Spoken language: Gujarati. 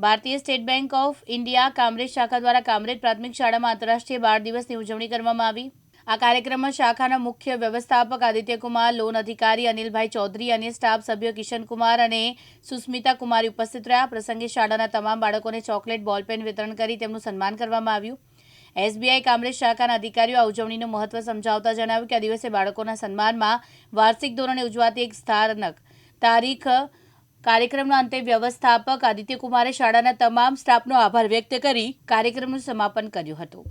ભારતીય State Bank of India Kamrej શાખા દ્વારા કામરેજ પ્રાથમિક શાળામાં આંતરરાષ્ટ્રીય બાળ દિવસની ઉજવણી કરવામાં આવી. આ કાર્યક્રમમાં શાખાના મુખ્ય વ્યવસ્થાપક આદિત્યકુમાર, લોન અધિકારી અનિલભાઈ ચૌધરી અને સ્ટાફ સભ્યો કિશનકુમાર અને સુસ્મિતા કુમારી ઉપસ્થિત રહ્યા. પ્રસંગે શાળાના તમામ બાળકોને ચોકલેટ બોલપેન વિતરણ કરી તેમનું સન્માન કરવામાં આવ્યું. એસબીઆઈ કામરેજ શાખાના અધિકારીઓ આ ઉજવણીનું મહત્વ સમજાવતા જણાવ્યું કે આ દિવસે બાળકોના સન્માનમાં વાર્ષિક ધોરણે ઉજવાતી એક સ્થાનક તારીખ કાર્યક્રમના અંતે વ્યવસ્થાપક આદિત્યકુમારે શાળાના તમામ સ્ટાફનો આભાર વ્યક્ત કરી કાર્યક્રમનું સમાપન કર્યું હતું.